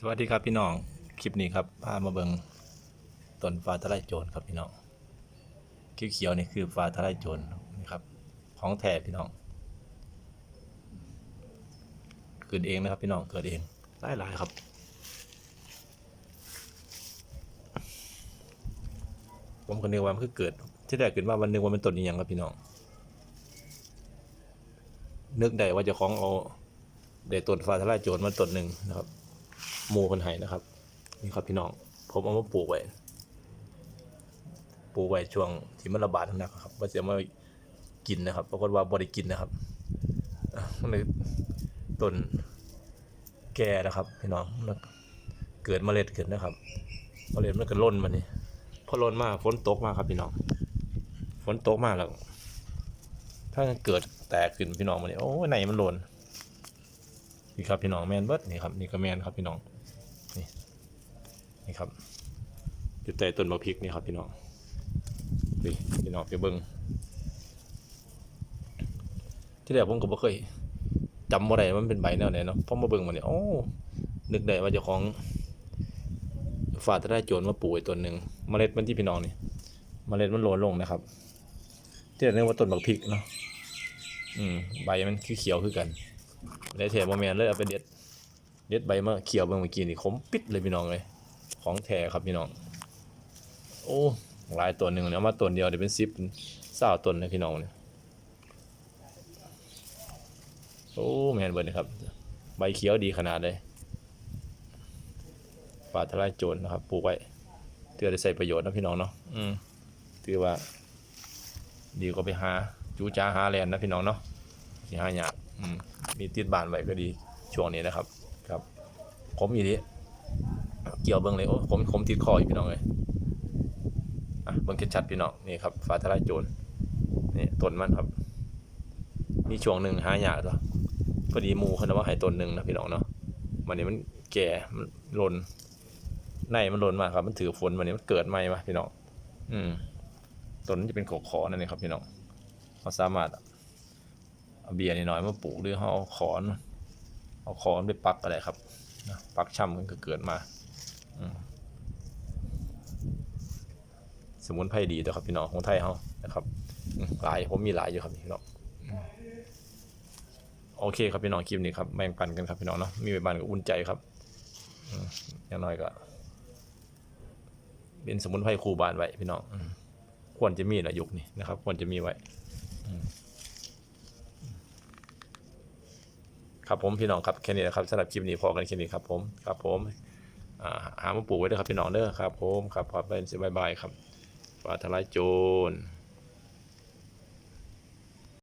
สวัสดีครับพี่น้อง คลิปนี้ครับพามาเบิงต้นฟ้าทะลายโจรครับพี่น้องเขียวๆนี่คือฟ้าทะลายโจรนี่ครับ ของแท้พี่น้องเกิดเองนะครับพี่น้องเกิดเองหลายๆครับผมก็นึกว่ามันคือเกิดที่แรกเกิดว่าวันหนึงว่าเป็นต้นนี้ยังครับพี่น้องนึกได้ว่าเจะของเอาได้ต้นฟ้าทะลายโจรมาต้นหนึ่งนะครับ หมูคนไห้นะครับ นี่ครับพี่น้อง ผมเอามาปลูกไว้ ปลูกไว้ช่วงที่มันระบาดนักครับว่าจะมากินนะครับ ปรากฏว่าบ่ได้กินนะครับมันเลยต้นแก่นะครับ พี่น้องเกิดเมล็ดขึ้นนะครับ เมล็ดมันก็ล่นมานี่พอล่นมากฝนตกมากครับพี่น้อง ฝนตกมากแล้ว ถ้าเกิดแตกขึ้นพี่น้องมานี่โอ้ไหนมันหล่น นี่ครับพี่น้องแมนเบิร์ดนี่ครับนี่ก็แมนครับพี่น้องนี่นี่ครับอยู่ใต้ต้นมะพริกนี่ครับพี่น้องนี่พี่น้องไปเบิ้งที่แรกผมก็บ่เคยจำบ่ได้ว่ามันเป็นใบแนวไหนเนาะพอมาเบิ่งมาเนี่ยโอ้นึกได้ว่าเจ้าของฝาดได้โจรมาปลูกไว้ต้นหนึ่งเมล็ดมันที่พี่น้องนี่เมล็ดมันโหลนลงนะครับที่แรกนึกว่าต้นมะพริกเนาะอืมใบมันคือเขียวคือกัน ในแถบโมเมนเลยเอาไปเด็ดเด็ดใบมาเขียวเมื่อกี้นี่ขมปิดเลยพี่น้องเลยของแท้ครับพี่น้อง โอ้หลายตัวหนึ่งเนี่ยมาตัวเดียวเดี๋ยวเป็นสิบเศร้าต้นนะพี่น้องเนี่ยโอ้แมนเบิร์นครับ ใบเขียวดีขนาดเลยป่าทลายโจรนะครับปลูกไว้เพื่อได้ใส่ประโยชน์นะพี่น้องเนาะอืมถือว่า ดีกว่าไปหาจูจ้าหาแลนนะพี่น้องเนาะสิหายากอืม มีติดบานไว้ก็ดีช่วงนี้นะครับ ครับ ผมอยู่นี่เกี่ยวเบิ้งเลยโอ้ผมผมติดคออยู่พี่น้องเลยอะเบิ้งชัดๆพี่น้องนี่ครับฟ้าทลายโจรนี่ต้นมันครับ มีช่วงหนึ่งหายากตัวพอดีมูเขานว่าให้ต้นหนึ่งนะพี่น้องเนาะวันนี้มันแก่มันหล่นในมันหล่นมากครับ มันถือฝนวันนี้มันเกิดใหม่มาพี่น้องอืมต้นมันจะเป็นขอขอนั่นเองครับพี่น้องเขาสามารถ เอาเบียร์นิดหน่อยมาปลูกหรือเขาเอาขอน เอาขอนไปปักอะไรครับนะปักช่ำมันก็เกิดมา สมุนไพรดีตัวครับพี่น้องของไทยเขานะครับ หลายผมมีหลายอยู่ครับพี่น้องโอเคครับพี่น้องคลิปนี้ครับแบ่งปันกันครับพี่น้องเนาะมีใบบันก็อุ่นใจครับอย่างน้อยก็เป็นสมุนไพรคูบานไว้พี่น้องควรจะมีแหละยุคนี้นะครับ ควรจะมีไว้ ครับผมพี่น้องครับแค่นี้นะครับสำหรับคลิปนี้พอกันแค่นี้ครับผมครับผมหามาปลูกไว้ด้วยครับพี่น้องเด้อครับผมครับขอบคุณบายบายครับฟ้าทลายโจร